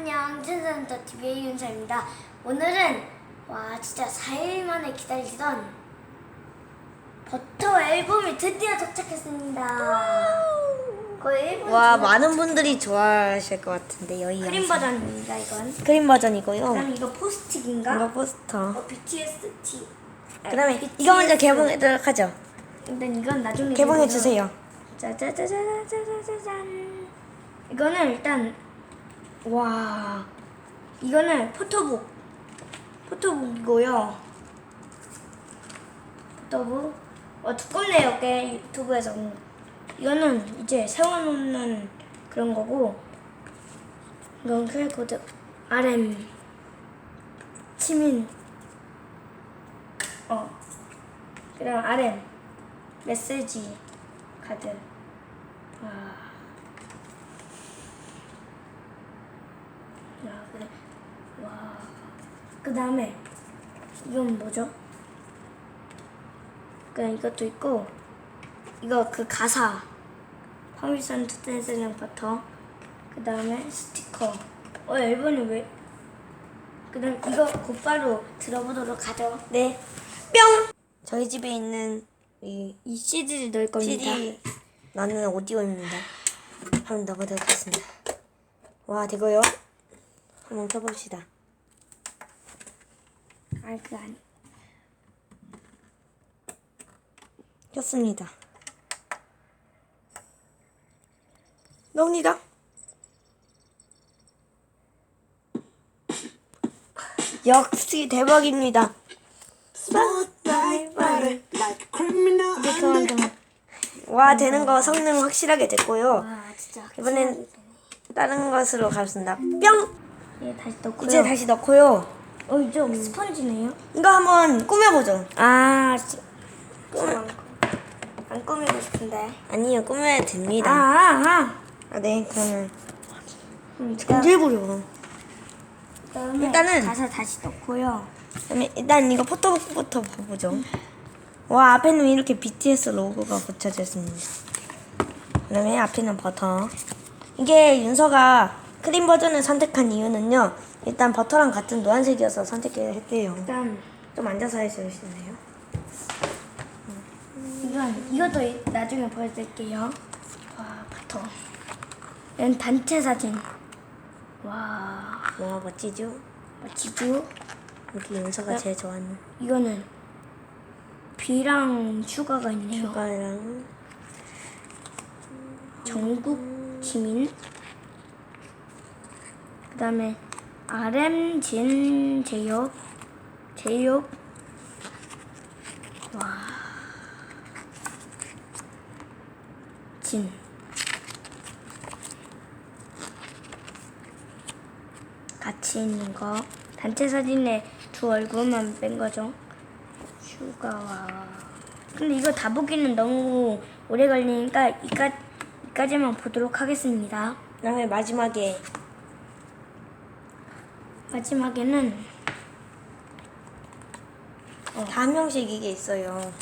안녕, 찐선더 TV의 윤서입니다. 오늘은 와 진짜 4일 만에 기다리던 버터 앨범이 드디어 도착했습니다. 거의 와 많은 분들이 좋아하실 것 같은데요 이 크림 영상. 버전입니다. 이건. 크림 버전이고요 그다음 이거 포스틱인가? 이거 포스터 어, BTS T. 그 다음에 이거 먼저 개봉하도록 하죠 일단 이건 나중에 개봉해. 주세요 짜자자자자자자잔. 이거는 일단 와 이거는 포토북 포토북이고요. 포토북 어 두껍네요 꽤 유튜브에서 본 거. 이거는 이제 세워놓는 그런 거고 이건 QR코드 RM 치민 어 그다음 RM 메시지 카드 와. 야, 그래. 와. 그 다음에, 이건 뭐죠? 그냥 이것도 있고, 이거 그 가사. 파밀선 투텐스랑 버터. 그 다음에 스티커. 어, 앨범이 왜? 그 다음 이거 곧바로 들어보도록 하죠. 네 뿅! 저희 집에 있는 이 이 CD를 넣을 겁니다. CD 나는 오디오입니다 한번 넣어보도록 하겠습니다 와 되고요 한번 켜봅시다 아, 그 아니. 켰습니다 넣습니다 역시 대박입니다 이제 그만 좀. 와 되는 거 성능 확실하게 됐고요 와, 진짜. 이번엔 다른 것으로 가겠습니다 뿅 예, 다시 넣고요. 이제 다시 넣고요 어, 이제 스펀지네요. 이거 한번 꾸며보죠 아, 씨. 꾸며. 안 꾸미고 싶은데. 아니요 꾸며야 아, 됩니다 아, 아. 아 네 그러면 그다음에 일단은- 가사 다시 넣고요. 그다음에 일단 이거 포토북부터 봐보죠 와 앞에는 이렇게 BTS 로고가 붙여져 있습니다 그다음에 앞에는 버터 이게 윤서가 크림 버전을 선택한 이유는요 일단 버터랑 같은 노란색이어서 선택했대요 일단 좀 앉아서 해주실래요? 이건 이것도 이- 나중에 보여드릴게요. 와, 버터. 이건 단체 사진. 와, 와 멋지죠? 멋지죠? 여기 윤서가 제일 좋아하는 이거는 비랑 슈가가 있네요. 슈가랑 전국 지민. 그 다음에 RM 진 제이홉 제이홉 와. 진. 같이 있는 거 단체 사진에 두 얼굴만 뺀 거죠. 슈가와 근데 이거 다 보기는 너무 오래 걸리니까 이까, 이까지만 보도록 하겠습니다. 그다음에 마지막에 마지막에는 다한 명씩 이게 있어요